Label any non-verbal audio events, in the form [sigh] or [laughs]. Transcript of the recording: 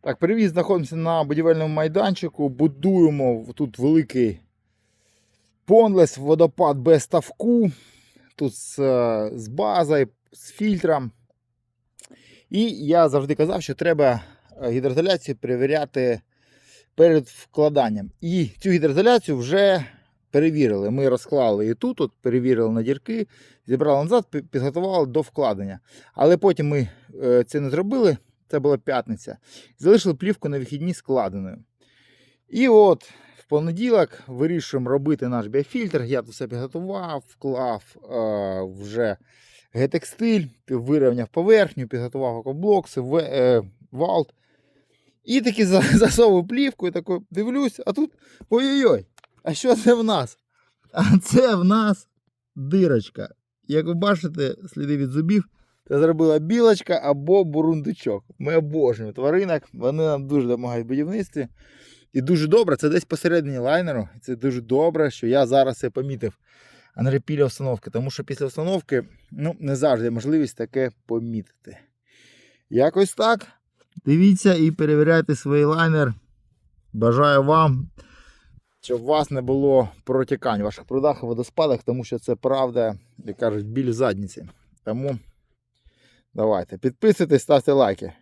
Так, привіт, знаходимося на будівельному майданчику. Будуємо тут великий понлес, водопад без ставку. Тут з, е, з базою, з фільтром. І я завжди казав, що треба е, гідроізоляцію перевіряти перед вкладанням. І цю гідроізоляцію вже перевірили. Ми розклали і тут, от, перевірили на дірки, зібрали назад, підготували до вкладення. Але потім ми е, це не зробили. Це була п'ятниця. Залишили плівку на вихідні складеною. І от в понеділок вирішуємо робити наш біофільтр. Я тут все підготував, вклав е, вже гетекстиль, вирівняв поверхню, підготував окоблокси, е, валт. І таки за- [laughs] засовую плівку і такий дивлюсь, а тут ой-ой-ой, а що це в нас? А це в нас дирочка. Як ви бачите, сліди від зубів. Це зробила білочка або бурундучок. Ми обожнюємо тваринок, вони нам дуже допомагають в будівництві. І дуже добре, це десь посередині лайнеру. Це дуже добре, що я зараз це помітив, а не після установки. Тому що після установки ну, не завжди є можливість таке помітити. Якось так. Дивіться і перевіряйте свій лайнер. Бажаю вам, щоб у вас не було протікань в ваших прудах і водоспадах, тому що це правда, як кажуть, біль в задніці. Тому давайте підписуйтесь, ставте лайки.